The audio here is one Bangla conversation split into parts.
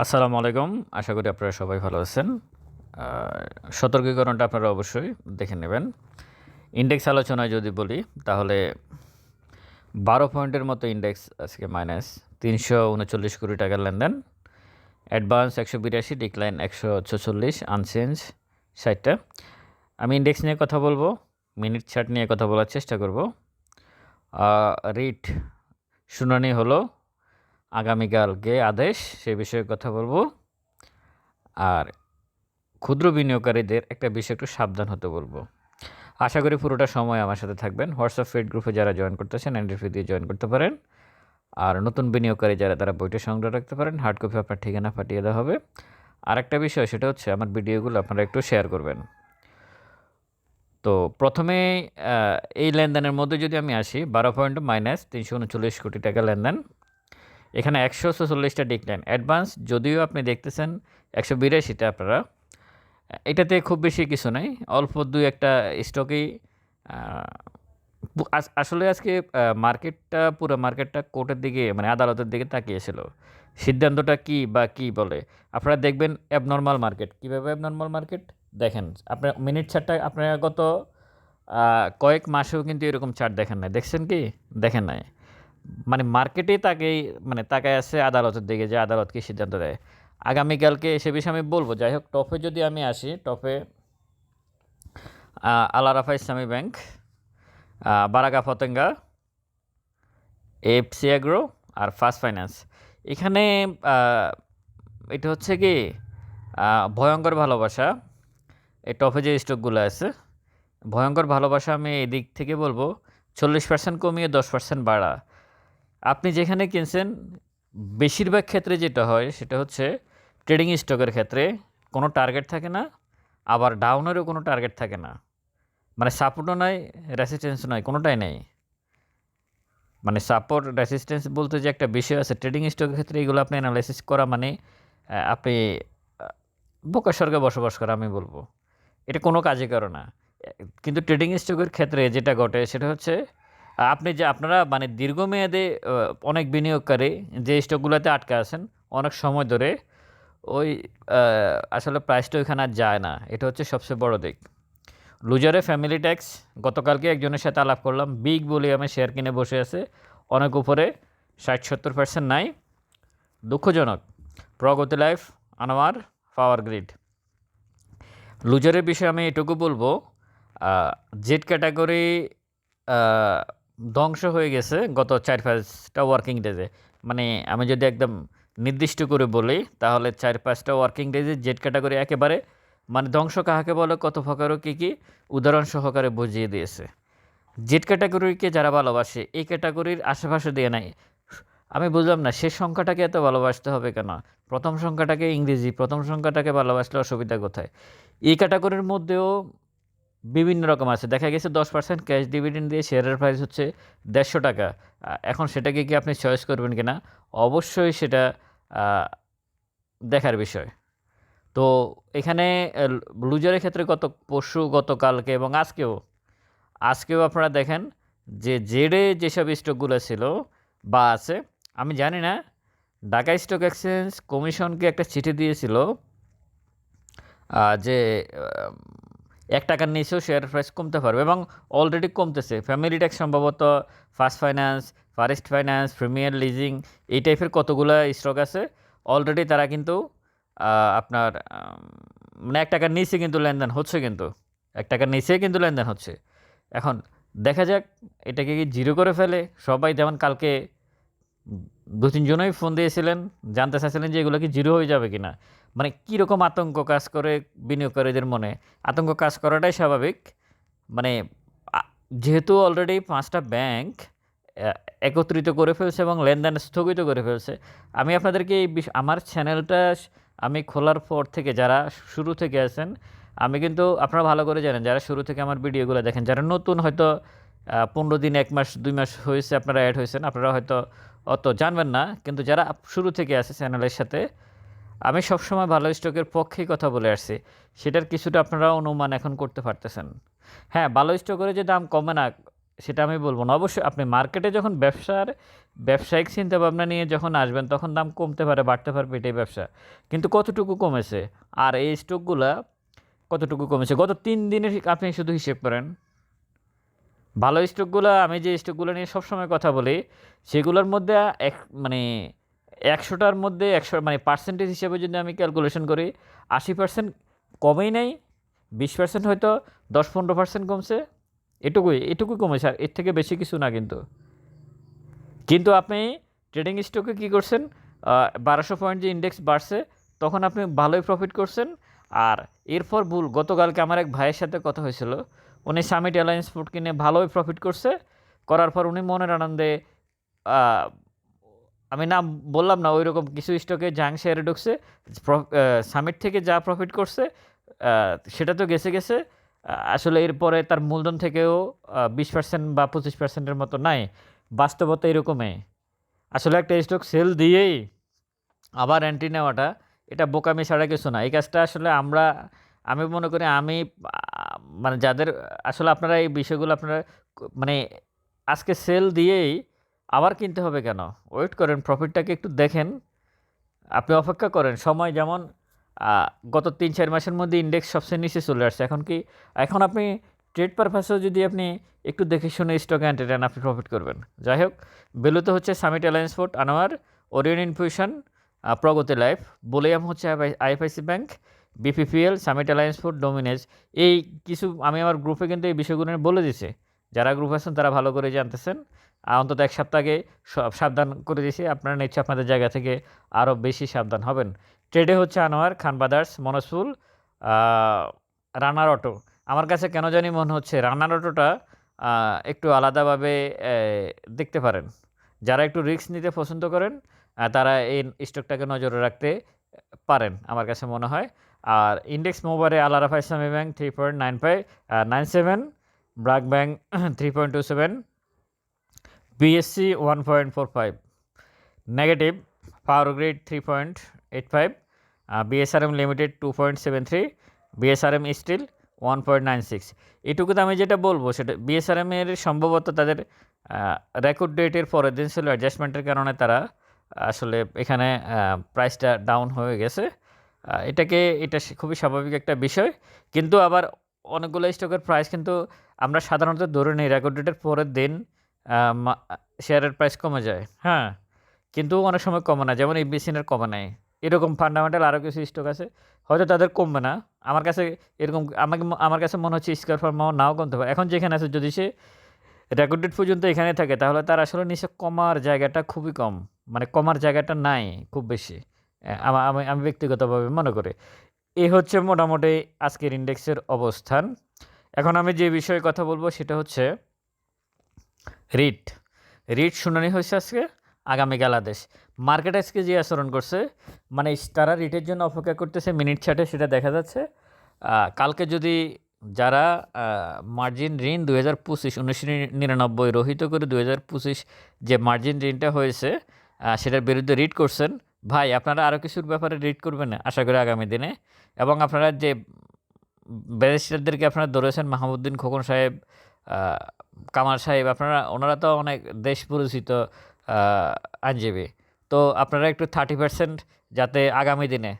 আসসালামু আলাইকুম। আশা করি আপনারা সবাই ভালো আছেন। সতর্কীকরণটা আপনারা অবশ্যই দেখে নেবেন। ইন্ডেক্স আলোচনায় যদি বলি, তাহলে বারো পয়েন্টের মতো ইন্ডেক্স আজকে মাইনাস তিনশো উনচল্লিশ কোটি টাকার লেনদেন। অ্যাডভান্স একশো বিরাশি, ডিক্লাইন একশো ছচল্লিশ, আনচেঞ্জ ষাটটা। আমি ইন্ডেক্স নিয়ে কথা বলব, মিনিট চার্ট নিয়ে কথা বলার চেষ্টা করব। রিট শুনানি হলো আগামীকালকে আদেশ, সে বিষয়ে কথা বলব। আর ক্ষুদ্র বিনিয়োগকারীদের একটা বিষয় একটু সাবধান হতে বলব। আশা করি পুরোটা সময় আমার সাথে থাকবেন। হোয়াটসঅ্যাপ ফিড গ্রুপে যারা জয়েন করতেছেন এন্ট্রি দিয়ে জয়েন করতে পারেন। আর নতুন বিনিয়োগকারী যারা, তারা বইটা সংগ্রহ রাখতে পারেন। হার্ড কপি আপনার ঠিকানা পাঠিয়ে দেওয়া হবে। আর একটা বিষয়, সেটা হচ্ছে আমার ভিডিওগুলো আপনারা একটু শেয়ার করবেন। তো প্রথমে এই লেনদেনের মধ্যে যদি আমি আসি, বারো পয়েন্ট মাইনাস তিনশো উনচল্লিশ কোটি টাকা লেনদেন। এখানে একশো ছেচল্লিশটা ডিক্লাইন অ্যাডভান্স যদিও আপনি দেখতেছেন একশো বিরাশিটা আপনারা, এটাতে খুব বেশি কিছু নাই, অল্প দুই একটা স্টকেই আসলে আজকে মার্কেটটা পুরো মার্কেটটা কোর্টের দিকে মানে আদালতের দিকে তাকিয়েছিল। সিদ্ধান্তটা কি বা কি বলে? আপনারা দেখবেন অ্যাবনর্মাল মার্কেট কীভাবে অ্যাবনর্মাল মার্কেট দেখেন আপনার মিনিট চারটা আপনারা গত কয়েক মাসেও কিন্তু এরকম চার্ট দেখেন নাই। দেখছেন কি? দেখেন নাই। মানে মার্কেটে তাকেই মানে তাকায় আছে আদালতের দিকে যে আদালত কি সিদ্ধান্ত দেয়। আগামীকালকে সে বিষয়ে আমি বলব যাই হোক টপে যদি আমি আসি, টপে আল Arafah Islami Bank Baraka Patenga FC agro আর ফার্স্ট ফাইন্যান্স। এখানে এটা হচ্ছে কি ভয়ঙ্কর ভালোবাসা। এই টপে যে স্টকগুলো আছে, ভয়ঙ্কর ভালোবাসা আমি এদিক থেকে বলব, চল্লিশ পার্সেন্ট কমিয়ে দশ পার্সেন্ট বাড়া। আপনি যেখানে কিনছেন, বেশিরভাগ ক্ষেত্রে যেটা হয়, সেটা হচ্ছে ট্রেডিং স্টকের ক্ষেত্রে কোনো টার্গেট থাকে না, আবার ডাউনেরও কোনো টার্গেট থাকে না। মানে সাপোর্টও নাই রেসিস্টেন্সও নয় কোনোটাই নেই। মানে সাপোর্ট রেসিস্টেন্স বলতে যে একটা বিষয় আছে ট্রেডিং স্টকের ক্ষেত্রে এগুলো আপনি অ্যানালাইসিস করা মানে আপনি বোকা স্বর্গে বসবাস করা আমি বলব। এটা কোনো কাজে করো না। কিন্তু ট্রেডিং স্টকের ক্ষেত্রে যেটা ঘটে, সেটা হচ্ছে আপনি যে আপনারা মানে দীর্ঘমেয়াদে অনেক বিনিয়োগকারী যে স্টকগুলোতে আটকে আছেন, অনেক সময় ধরে ওই আসলে প্রাইসটা ওইখানে আর যায় না। এটা হচ্ছে সবচেয়ে বড় দিক। লুজারে ফ্যামিলি ট্যাক্স, গতকালকে একজনের সাথে আলাপ করলাম, বিগ বলে আমি শেয়ার কিনে বসে আছে, অনেক উপরে ষাট সত্তর পার্সেন্ট নাই। দুঃখজনক। Pragati Life, Anwar, Power Grid. লুজারের বিষয়ে আমি এটুকু বলব জেড ক্যাটাগরি ধ্বংস হয়ে গেছে গত চার পাঁচটা ওয়ার্কিং ডেজে মানে আমি যদি একদম নির্দিষ্ট করে বলি, তাহলে চার পাঁচটা ওয়ার্কিং ডেজে জেড ক্যাটাগরি একেবারে মানে ধ্বংস কাহাকে বলে, কত প্রকারও কী কী উদাহরণ সহকারে বুঝিয়ে দিয়েছে। জেড ক্যাটাগরিকে যারা ভালোবাসে, এই ক্যাটাগরির আশেপাশে দিয়ে নাই। আমি বুঝলাম না, শেষ সংখ্যাটাকে এত ভালোবাসতে হবে কেন? প্রথম সংখ্যাটাকে ইংরেজি, প্রথম সংখ্যাটাকে ভালোবাসলে অসুবিধা কোথায়? এই ক্যাটাগরির মধ্যেও বিভিন্ন রকম আছে। দেখা গেছে দশ পার্সেন্ট ক্যাশ ডিভিডেন্ড দিয়ে শেয়ারের প্রাইস হচ্ছে দেড়শো টাকা। এখন সেটাকে কি আপনি চয়েস করবেন কিনা? অবশ্যই সেটা দেখার বিষয়। তো এখানে লুজারের ক্ষেত্রে গত পরশু, গতকালকে এবং আজকেও আজকেও আপনারা দেখেন যে জেডে যেসব স্টকগুলো ছিল বা আছে, আমি জানি না, ঢাকা স্টক এক্সচেঞ্জ কমিশনকে একটা চিঠি দিয়েছিল যে এক টাকার নিচেও শেয়ার প্রাইস কমতে পারবে এবং অলরেডি কমতেছে। ফ্যামিলি ট্যাক্স সম্ভবত First Finance Fareast Finance Premier Leasing এই টাইপের কতগুলো স্টক আছে। অলরেডি তারা কিন্তু আপনার মানে এক টাকার নিচে কিন্তু লেনদেন হচ্ছে কিন্তু। এক টাকার নিচে কিন্তু লেনদেন হচ্ছে। এখন দেখা যাক, এটাকে কি জিরো করে ফেলে? সবাই যেমন কালকে দু তিনজনই ফোন দিয়েছিলেন, জানতে চাইছিলেন যে এগুলো কি জিরো হয়ে যাবে কি না মানে কীরকম আতঙ্ক কাজ করে বিনিয়োগকারীদের মনে? আতঙ্ক কাজ করাটাই স্বাভাবিক। মানে যেহেতু অলরেডি পাঁচটা ব্যাংক একত্রিত করে ফেলছে এবং লেনদেন স্থগিত করে ফেলছে, আমি আপনাদেরকে এই আমার চ্যানেলটা আমি খোলার পর থেকে যারা শুরু থেকে আছেন, আমি কিন্তু আপনারা ভালো করে জানেন, যারা শুরু থেকে আমার ভিডিওগুলো দেখেন, যারা নতুন হয়তো পনেরো দিন, এক মাস, দুই মাস হয়েছে, আপনারা অ্যাড হয়েছেন, আপনারা হয়তো অত জানবেন না, কিন্তু যারা শুরু থেকে আছে চ্যানেলের সাথে আমি সবসময় ভালো স্টকের পক্ষেই কথা বলে আসছি। সেটার কিছুটা আপনারা অনুমান এখন করতে পারতেছেন। হ্যাঁ ভালো স্টকের যে দাম কমে না, সেটা আমি বলব না। অবশ্যই আপনি মার্কেটে যখন ব্যবসার, ব্যবসায়িক চিন্তা ভাবনা নিয়ে যখন আসবেন, তখন দাম কমতে পারে, বাড়তে পারবে, এটাই ব্যবসা। কিন্তু কতটুকু কমেছে? আর এই স্টকগুলা কতটুকু কমেছে? গত তিন দিনের আপনি শুধু হিসেব করেন। ভালো স্টকগুলো, আমি যে স্টকগুলো নিয়ে সবসময় কথা বলি, সেগুলোর মধ্যে এক মানে একশোটার মধ্যে একশো মানে পার্সেন্টেজ হিসেবে যদি আমি ক্যালকুলেশন করি, আশি পার্সেন্ট কমেই নেই, বিশ পার্সেন্ট হয়তো দশ পনেরো পার্সেন্ট কমছে। এটুকুই এটুকুই কমেছে আর এর থেকে বেশি কিছু না কিন্তু। কিন্তু আপনি ট্রেডিং স্টকে কী করছেন? বারোশো পয়েন্ট যে ইন্ডেক্স বাড়ছে, তখন আপনি ভালোই প্রফিট করছেন। আর এরপর ভুল, গতকালকে আমার এক ভাইয়ের সাথে কথা হয়েছিল। উনি সামিট অ্যালায়েন্স ফুড কিনে ভালোই প্রফিট করছে। করার পর উনি মনের আনন্দে আমি না বললাম না ওই রকম কিছু স্টকে জাং শেয়ারে ঢুকছে সামিট থেকে যা প্রফিট করছে সেটা তো গেছে গেছে। আসলে এরপরে তার মূলধন থেকেও বিশ পার্সেন্ট বা পঁচিশ পার্সেন্টের মতো নাই। বাস্তবতা এরকমই। আসলে একটা স্টক সেল দিয়েই আবার এন্ট্রি নেওয়াটা, এটা বোকামি ছাড়া কিছু না। এই কাজটা আসলে আমরা, আমি মনে করি আমি মানে যাদের, আসলে আপনারা এই বিষয়গুলো আপনারা মানে আজকে সেল দিয়েই আবার কিনতে হবে কেন? ওয়েট করেন প্রফিটটাকে একটু দেখেন। আপনি অপেক্ষা করেন, সময় যেমন গত তিন চার মাসের মধ্যে ইন্ডেক্স সবচেয়ে নিচে চলে আসছে। এখন কি, এখন আপনি ট্রেড পারপাসেও যদি আপনি একটু দেখে শুনে স্টকে এন্ট্রি নেন আপনি প্রফিট করবেন। যাই হোক, বেলুতে হচ্ছে Summit Alliance Food Anwar Orion Infusion Pragati Life বলেয়াম হচ্ছে IFIC Bank BPPL Summit Alliance Food Dominage এই কিছু, আমি আমার গ্রুপে কিন্তু এই বিষয়গুলো বলে দিছি। যারা গ্রুপ আছেন তারা ভালো করে জানতেছেন। অন্তত এক সপ্তাহ সাবধান করে দিয়েছি। আপনারা নিচ্ছে আপনাদের জায়গা থেকে আরও বেশি সাবধান হবেন। ট্রেডে হচ্ছে আনোয়ার, খান বাদার্স মনসফুল রানার অটো। আমার কাছে কেন জানি মনে হচ্ছে রানার অটোটা একটু আলাদাভাবে দেখতে পারেন। যারা একটু রিস্ক নিতে পছন্দ করেন তারা এই স্টকটাকে নজরে রাখতে পারেন, আমার কাছে মনে হয়। আর index মোবারে Alarafah Islami Bank three point nine five nine seven BRAC Bank three point two seven BSC one point four five negative Power Grid three point eight five BSRM Limited two point seven three BSRM Steel one point nine six এটুকুতে আমি যেটা বলব, সেটা বিএসআরএম এর সম্ভবত তাদের রেকর্ড ডেটের পরের দিন ছিল অ্যাডজাস্টমেন্টের কারণে তারা, আসলে এখানে প্রাইসটা ডাউন হয়ে গেছে। এটাকে, এটা খুবই স্বাভাবিক একটা বিষয়। কিন্তু আবার অনেকগুলো স্টকের প্রাইস কিন্তু আমরা সাধারণত ধরে নিই রেকর্ড ডেটের পরের দিন শেয়ারের প্রাইস কমে যায়। হ্যাঁ কিন্তু অনেক সময় কমে না, যেমন এই বিসিনের কমে নাই। এরকম ফান্ডামেন্টাল আরও কিছু স্টক আছে, হয়তো তাদের কমবে না। আমার কাছে এরকম, আমাকে আমার কাছে মনে হচ্ছে স্কোয়ার ফার্মাও নাও কমতে পারে। এখন যেখানে আছে, যদি সে রেকর্ড ডেট পর্যন্ত এখানে থাকে, তাহলে তার আসলে নিচে কমার জায়গাটা খুবই কম। মানে কমার জায়গাটা নাই খুব বেশি আমি আমি ব্যক্তিগতভাবে মনে করি। এই হচ্ছে মোটামুটি আজকের ইন্ডেক্সের অবস্থান। এখন আমি যে বিষয়ে কথা বলব, সেটা হচ্ছে রিট। রিট শুনানি হয়েছে আজকে আগামীকাল আদেশ মার্কেট আজকে যে আচরণ করছে মানে তারা রিটের জন্য অপেক্ষা করতেছে, মিনিট ছাটে সেটা দেখা যাচ্ছে। কালকে যদি যারা মার্জিন ঋণ দু হাজার পঁচিশ উনিশশো নিরানব্বই রহিত করে দু হাজার পঁচিশ যে মার্জিন ঋণটা হয়েছে সেটার বিরুদ্ধে রিট করছেন, ভাই আপনারা আরও কিছুর ব্যাপারে রিট করবেন আশা করি আগামী দিনে। এবং আপনারা যে ব্যারিস্টারদেরকে আপনারা ধরেছেন, মাহমুদ্দিন খোকন সাহেব কামাল সাহেব, আপনারা, ওনারা তো অনেক দেশ পরিচিত আইনজীবী। তো আপনারা একটু থার্টি পার্সেন্ট যাতে আগামী দিনে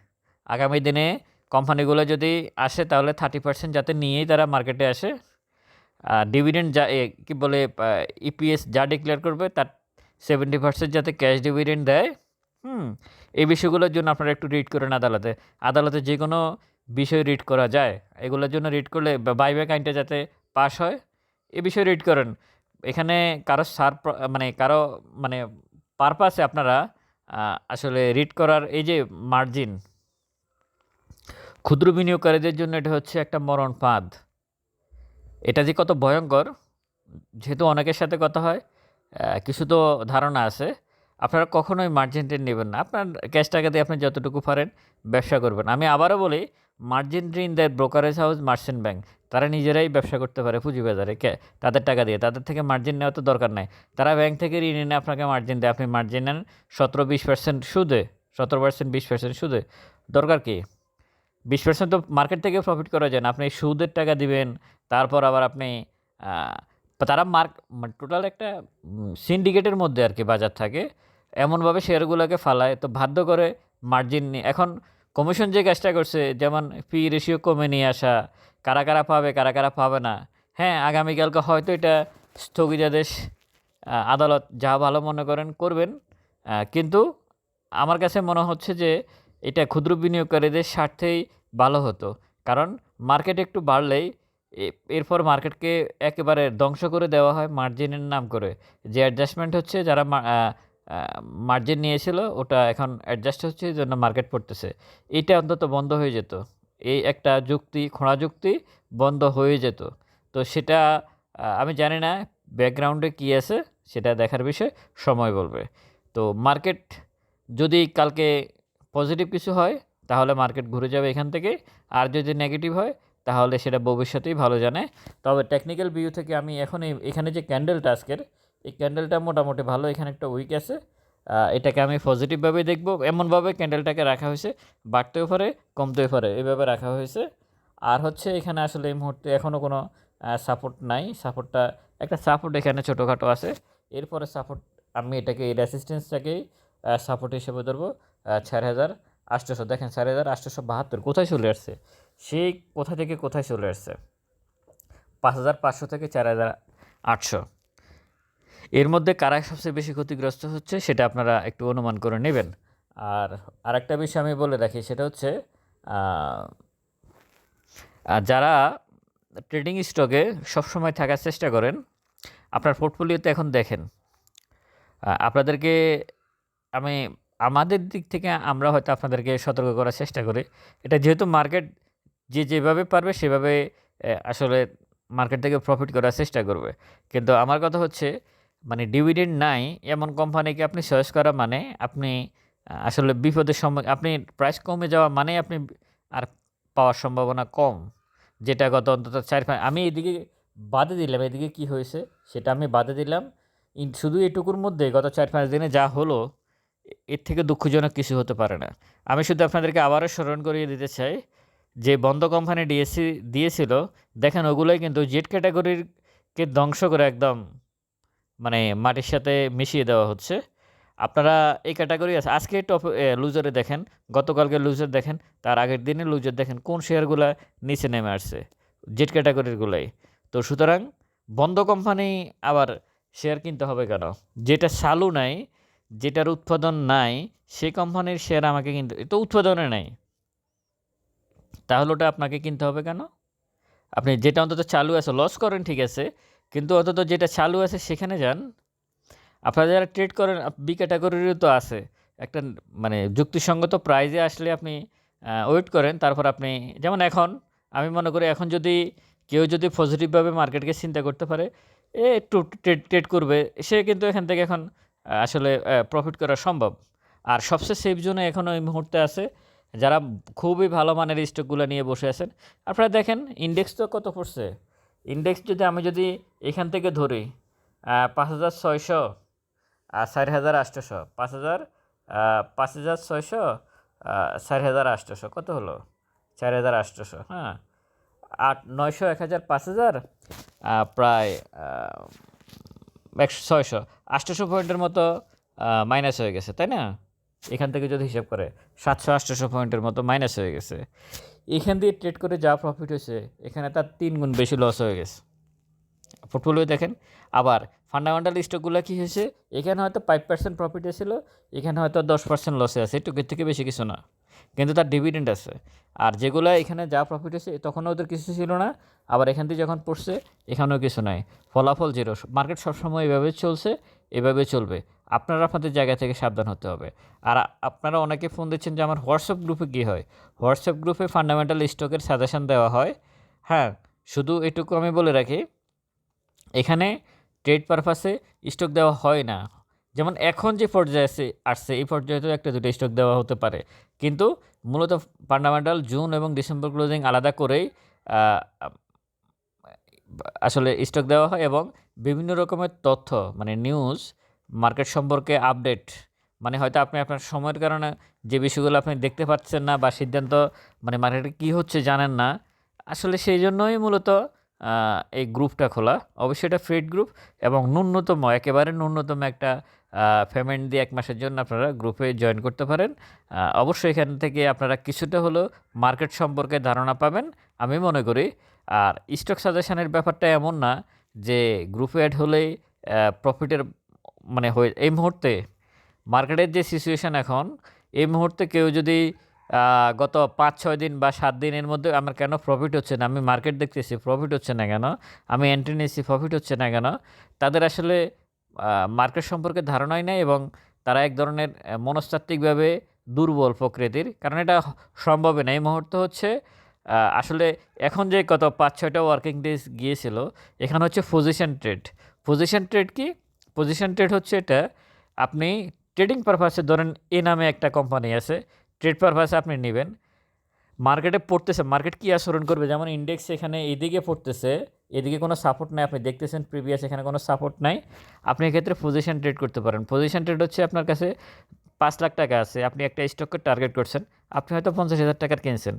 আগামী দিনে কোম্পানিগুলো যদি আসে, তাহলে থার্টি পার্সেন্ট যাতে নিয়েই তারা মার্কেটে আসে। ডিভিডেন্ড যা কি বলে ইপিএস যা ডিক্লেয়ার করবে, তার সেভেন্টি পার্সেন্ট যাতে ক্যাশ ডিভিডেন্ড দেয়। হুম, এই বিষয়গুলোর জন্য আপনারা একটু রিড করেন আদালতে। আদালতে যে কোনো বিষয় রিড করা যায়, এগুলোর জন্য রিড করলে বাইব্যাক আইনটা যাতে পাস হয় এ বিষয়ে রিড করেন। এখানে কারও সার মানে কারও মানে পারপাসে আপনারা আসলে রিড করার এই যে মার্জিন ক্ষুদ্র বিনিয়োগকারীদের জন্য এটা হচ্ছে একটা মরণ ফাঁদ। এটা যে কত ভয়ঙ্কর, যেহেতু অনেকের সাথে কথা হয় কিছু তো ধারণা আছে। আপনারা কখনোই মার্জিন ঋণ নেবেন না। আপনার ক্যাশ টাকা দিয়ে আপনি যতটুকু পারেন ব্যবসা করবেন। আমি আবারও বলি মার্জিন ঋণ দেয় ব্রোকারেজ হাউস মার্চেন্ট ব্যাংক তারা নিজেরাই ব্যবসা করতে পারে পুঁজিবাজারে কে? তাদের টাকা দিয়ে। তাদের থেকে মার্জিন নেওয়া তো দরকার নাই। তারা ব্যাংক থেকে ঋণ এনে আপনাকে মার্জিন দেয়। আপনি মার্জিন নেন সতেরো বিশ পার্সেন্ট সুদে। সতেরো পার্সেন্ট বিশ পার্সেন্ট সুদে। দরকার কি? বিশ পার্সেন্ট তো মার্কেট থেকে প্রফিট করা যায় না। আপনি সুদের টাকা দিবেন, তারপর আবার আপনি তারা মার্ক মানে টোটাল একটা সিন্ডিকেটের মধ্যে আর কি বাজার থাকে। এমনভাবে শেয়ারগুলোকে ফালায়। তো বাধ্য করে মার্জিন নিয়ে। এখন কমিশন যে কাজটা করছে, যেমন পি রেশিও কমে নিয়ে আসা, কারা কারা পাবে, কারা কারা পাবে না হ্যাঁ আগামীকালকে হয়তো এটা স্থগিতাদেশ আদালত যা ভালো মনে করেন করবেন। কিন্তু আমার কাছে মনে হচ্ছে যে এটা ক্ষুদ্র বিনিয়োগকারীদের স্বার্থেই ভালো হতো। কারণ মার্কেট একটু বাড়লেই এরপর মার্কেটকে একেবারে ধ্বংস করে দেওয়া হয় মার্জিনের নাম করে। যে অ্যাডজাস্টমেন্ট হচ্ছে যারা মার্জিন নিয়েছিল, ওটা এখন অ্যাডজাস্ট হচ্ছে, এই জন্য মার্কেট পড়তেছে। এটা অন্তত বন্ধ হয়ে যেত। এই একটা যুক্তি, খোঁড়া যুক্তি বন্ধ হয়ে যেত। তো সেটা আমি জানি না ব্যাকগ্রাউন্ডে কী আছে, সেটা দেখার বিষয়, সময় বলবে। তো মার্কেট যদি কালকে পজিটিভ কিছু হয়, তাহলে মার্কেট ঘুরে যাবে এখান থেকে। আর যদি নেগেটিভ হয়, তাহলে সেটা ভবিষ্যতেই ভালো জানে। তবে টেকনিক্যাল ভিউ থেকে আমি এখন এখানে যে ক্যান্ডেলটা আজকের এই ক্যান্ডেলটা মোটামুটি ভালো, এখানে একটা উইক আছে। এটাকে আমি পজিটিভভাবে দেখব। এমনভাবে ক্যান্ডেলটাকে রাখা হয়েছে, বাড়তেও পারে, কমতেও পারে এইভাবে রাখা হয়েছে। আর হচ্ছে এখানে আসলে এই মুহূর্তে এখনও কোনো সাপোর্ট নাই। সাপোর্টটা একটা সাপোর্ট এখানে ছোটোখাটো আছে। এরপরে সাপোর্ট আমি এটাকে এই রেসিস্টেন্সটাকেই সাপোর্ট হিসেবে ধরবো চার হাজার আটশোশো দেখেন চার হাজার আটশোশো বাহাত্তর কোথায় চলে আসছে? সেই কোথা থেকে কোথায় চলে আসছে? পাঁচ হাজার পাঁচশো থেকে চার হাজার আটশো। এর মধ্যে কারা সবচেয়ে বেশি ক্ষতিগ্রস্ত হচ্ছে সেটা আপনারা একটু অনুমান করে নেবেন। আর আরেকটা বিষয় আমি বলে রাখি, সেটা হচ্ছে যারা ট্রেডিং স্টকে সবসময় থাকার চেষ্টা করেন, আপনার পোর্টফোলিওতে এখন দেখেন আপনাদেরকে আমি, আমাদের দিক থেকে আমরা হয়তো আপনাদেরকে সতর্ক করার চেষ্টা করি। এটা যেহেতু মার্কেট যে যেভাবে পারবে সেভাবে আসলে মার্কেট থেকে প্রফিট করার চেষ্টা করবে। কিন্তু আমার কথা হচ্ছে মানে ডিভিডেন্ড নাই, এমন কোম্পানিকে আপনি চয়েস করা মানে আপনি আসলে বিপদের সম্মুখ আপনি প্রাইস কমে যাওয়া মানে আপনি আর পাওয়ার সম্ভাবনা কম, যেটা গত অন্তত চার পাঁচ, আমি এদিকে বাদে দিলাম, এদিকে কি হয়েছে সেটা আমি বাদে দিলাম। শুধু এটুকুর মধ্যে গত চার পাঁচ দিনে যা হলো এর থেকে দুঃখজনক কিছু হতে পারে না। আমি শুধু আপনাদেরকে আবারও স্মরণ করিয়ে দিতে চাই, যে বন্ধ কোম্পানি ডিএসসি দিয়েছিল, দেখেন ওগুলোই কিন্তু জেড ক্যাটাগরিরকে ধ্বংস করে একদম মানে মাটির সাথে মিশিয়ে দেওয়া হচ্ছে। আপনারা এই ক্যাটাগরি আছে। আজকে টপ লুজারে দেখেন, গতকালকে লুজার দেখেন, তার আগের দিনে লুজার দেখেন, কোন শেয়ারগুলো নিচে নেমে আসছে জেড ক্যাটাগরিরগুলাই তো সুতরাং বন্ধ কোম্পানি আবার শেয়ার কিনতে হবে কেন? যেটা চালু নাই, যেটার উৎপাদন নাই সে কোম্পানির শেয়ার আমাকে কিনতে তো উৎপাদনে নাই। তাহলে ওটা আপনাকে কিনতে হবে কেন? আপনি যেটা অন্তত চালু আছে লস করেন, ঠিক আছে কিন্তু অন্তত যেটা চালু আছে সেখানে যান। আপনারা যারা ট্রেড করেন বি ক্যাটাগরিরও তো আছে। একটা মানে যুক্তিসঙ্গত প্রাইজে আসলে আপনি ওয়েট করেন, তারপর আপনি, যেমন এখন, আমি মনে করি এখন যদি কেউ যদি পজিটিভভাবে মার্কেটকে চিন্তা করতে পারে, এ একটু ট্রেড ট্রেড করবে, সে কিন্তু এখান থেকে এখন আসলে প্রফিট করা সম্ভব। আর সবচেয়ে সেফ জোনে এখন এই মুহূর্তে আছে, যারা খুবই ভালো মানের স্টকগুলো নিয়ে বসে আছেন। আপনারা দেখেন ইন্ডেক্স তো কত পড়ছে? ইন্ডেক্স যদি আমি যদি এখান থেকে ধরি পাঁচ হাজার ছয়শো আর চার হাজার আটশোশো পাঁচ হাজার পাঁচ হাজার ছয়শো চার হাজার আটশোশো কত হলো? চার হাজার আটশোশো হ্যাঁ। আট, নয়শো, এক হাজার, পাঁচ হাজার প্রায় একশো, ছয়শো। আটশোশো পয়েন্টের মতো মাইনাস হয়ে গেছে, তাই না? এখান থেকে যদি হিসাব করে, সাতশো আটশোশো পয়েন্টের মতো মাইনাস হয়ে গেছে। এখান দিয়ে ট্রেড করে যা প্রফিট হয়েছে, এখানে তার তিন গুণ বেশি লস হয়ে গেছে। পোর্টফোলিও দেখেন, আবার ফান্ডামেন্টাল স্টকগুলো কী হয়েছে? এখানে হয়তো ফাইভ পার্সেন্ট প্রফিট ছিল, এখানে হয়তো দশ পার্সেন্ট লসে আছে একটু এর থেকে বেশি কিছু না। কিন্তু তার ডিভিডেন্ড আছে। আর যেগুলো এখানে যা প্রফিট হয়েছে, তখনও ওদের কিছু ছিল না, আবার এখান থেকে যখন পড়ছে, এখানেও কিছু নাই। ফলাফল জিরো মার্কেট সবসময় এভাবে চলছে, এভাবে চলবে। আপনারা আপনাদের জায়গা থেকে সাবধান হতে হবে। আর আপনারা অনেকে ফোন দিচ্ছেন যে, আমার হোয়াটসঅ্যাপ গ্রুপে কী হয়? হোয়াটসঅ্যাপ গ্রুপে ফান্ডামেন্টাল স্টকের সাজেশান দেওয়া হয়। হ্যাঁ শুধু এটুকু আমি বলে রাখি, এখানে ট্রেড পারপাসে স্টক দেওয়া হয় না। যেমন এখন যে পর্যায়ে আছে, আসছে, এই পর্যায়ে তো একটা দুটো স্টক দেওয়া হতে পারে। কিন্তু মূলত ফান্ডামেন্টাল জুন এবং ডিসেম্বর ক্লোজিং আলাদা করেই আসলে স্টক দেওয়া হয় এবং বিভিন্ন রকমের তথ্য মানে নিউজ মার্কেট সম্পর্কে আপডেট মানে হয়তো আপনি আপনার সময়ের কারণে যে বিষয়গুলো আপনি দেখতে পাচ্ছেন না বা সিদ্ধান্ত মানে মার্কেটে কী হচ্ছে জানেন না। আসলে সেই জন্যই মূলত এই গ্রুপটা খোলা। অবশ্যই এটা ফ্রেড গ্রুপ এবং ন্যূনতম, একেবারে ন্যূনতম একটা পেমেন্ট দিয়ে এক মাসের জন্য আপনারা গ্রুপে জয়েন করতে পারেন। অবশ্যই এখান থেকে আপনারা কিছুটা হলেও মার্কেট সম্পর্কে ধারণা পাবেন, আমি মনে করি। আর স্টক সাজেশনের ব্যাপারটা এমন না যে গ্রুপে অ্যাড হলেই প্রফিটের মানে হয়ে, এই মুহূর্তে মার্কেটের যে সিচুয়েশান এখন, এই মুহূর্তে কেউ যদি গত পাঁচ, ছয় দিন বা সাত দিনের মধ্যে আমার কেন প্রফিট হচ্ছে না? আমি মার্কেট দেখতেছি প্রফিট হচ্ছে না কেন? আমি এন্ট্রি নিয়েছি প্রফিট হচ্ছে না কেন? তাদের আসলে মার্কেট সম্পর্কে ধারণাই নেই এবং তারা এক ধরনের মনস্তাত্ত্বিকভাবে দুর্বল প্রকৃতির। কারণ এটা সম্ভবই না। এই মুহূর্তে হচ্ছে আসলে এখন যে কত পাঁচ, ছয়টা ওয়ার্কিং ডেজ গিয়েছিল, এখানে হচ্ছে পজিশন ট্রেড পজিশন ট্রেড কি? পজিশন ট্রেড হচ্ছে এটা, আপনি ট্রেডিং পারপাসে ধরেন, এ নামে একটা কোম্পানি আছে ট্রেড পারপাসে আপনি নেবেন। মার্কেটে পড়তেছে মার্কেট কী আচরণ করবে? যেমন ইন্ডেক্স এখানে এদিকে পড়তেছে, এদিকে কোনো সাপোর্ট নাই। আপনি দেখতেছেন প্রিভিয়াস এখানে কোনো সাপোর্ট নাই। আপনি এক্ষেত্রে পজিশন ট্রেড করতে পারেন। পজিশন ট্রেড হচ্ছে আপনার কাছে পাঁচ লাখ টাকা আছে। আপনি একটা স্টককে টার্গেট করছেন। আপনি হয়তো পঞ্চাশ হাজার টাকার কিনছেন।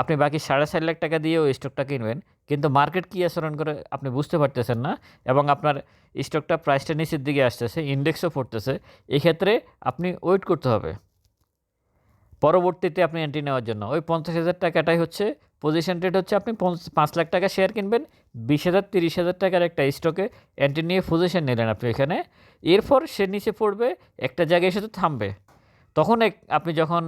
আপনি বাকি সাড়ে চার লাখ টাকা দিয়ে ওই স্টকটা কিনবেন। কিন্তু মার্কেট কী আচরণ করে আপনি বুঝতে পারতেছেন না এবং আপনার স্টকটা প্রাইসটা নিচের দিকে আসতেছে ইন্ডেক্সও পড়তেছে। এক্ষেত্রে আপনি ওয়েট করতে হবে। পরবর্তীতে আপনি এন্ট্রি নেওয়ার জন্য। ওই পঞ্চাশ হাজার টাকাটাই হচ্ছে পজিশন রেট হচ্ছে আপনি পাঁচ লাখ টাকা শেয়ার কিনবেন, বিশ হাজার, তিরিশ হাজার টাকার একটা স্টকে এন্ট্রি নিয়ে পজিশন নিলেন আপনি এখানে এরপর সে নিচে পড়বে, একটা জায়গায় এসে তো থামবে। তখন এক আপনি যখন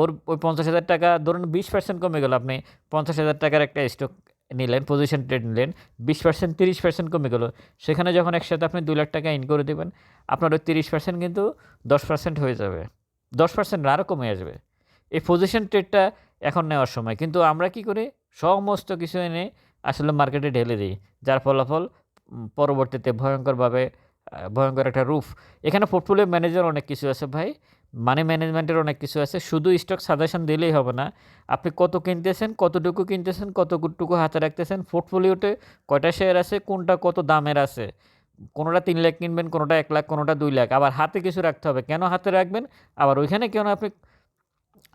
ওর ওই পঞ্চাশ হাজার টাকা ধরুন বিশ পার্সেন্ট কমে গেল, আপনি পঞ্চাশ হাজার টাকার একটা স্টক নিলেন পজিশন ট্রেড নিলেন, বিশ পার্সেন্ট তিরিশ পার্সেন্ট কমে গেলো। সেখানে যখন একসাথে আপনি দু লাখ টাকা ইন করে দেবেন, আপনার ওই তিরিশ পার্সেন্ট কিন্তু দশ পার্সেন্ট হয়ে যাবে। দশ পার্সেন্ট আরও কমে আসবে। এই পজিশন ট্রেডটা এখন নেওয়ার সময়। কিন্তু আমরা কি করি? সমস্ত কিছু এনে আসলে মার্কেটে ঢেলে দিই। যার ফলাফল পরবর্তীতে ভয়ঙ্করভাবে ভয়ঙ্কর একটা রূপ এখানে পোর্টফোলিও ম্যানেজার অনেক কিছু আছে ভাই। মানি ম্যানেজমেন্টের অনেক কিছু আছে। শুধু স্টক সাজেশন দিলেই হবে না। আপনি কত কিনতেছেন, কতটুকু কিনতেছেন, কতটুকু হাতে রাখতেছেন পোর্টফোলিওতে কয়টা শেয়ার আছে, কোনটা কত দামের আছে। কোনোটা তিন লাখ কিনবেন, কোনোটা এক লাখ, কোনোটা দুই লাখ। আবার হাতে কিছু রাখতে হবে। কেন হাতে রাখবেন? আবার ওইখানে কেন আপনি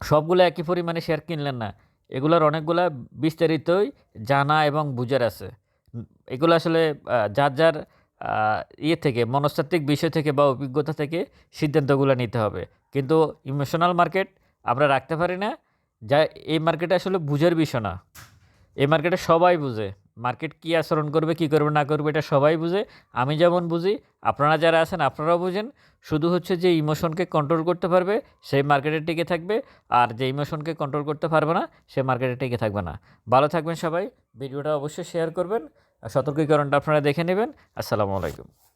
সবগুলো একই পরিমাণে শেয়ার কিনলেন না? এগুলোর অনেকগুলা বিস্তারিতই জানা এবং বুঝার আছে। এগুলো আসলে যার যার ইয়ে থেকে, মনস্তাত্ত্বিক বিষয় থেকে বা অভিজ্ঞতা থেকে সিদ্ধান্তগুলো নিতে হবে। কিন্তু ইমোশনাল মার্কেট আমরা রাখতে পারি না। যা, এই মার্কেটে আসলে বুঝার বিষয় না। এই মার্কেটে সবাই বুঝে। মার্কেট কী আচরণ করবে, কী করবে, না করবে, এটা সবাই বুঝে। আমি যেমন বুঝি, আপনারা যারা আছেন, আপনারাও বুঝেন। শুধু হচ্ছে যে ইমোশনকে কন্ট্রোল করতে পারবে, সেই মার্কেটে টিকে থাকবে। আর যে ইমোশনকে কন্ট্রোল করতে পারবে না, সে মার্কেটে টিকে থাকবে না। ভালো থাকবেন সবাই। ভিডিওটা অবশ্যই শেয়ার করবেন। সতর্কীকরণটা আপনারা দেখে নেবেন। আসসালামু আলাইকুম।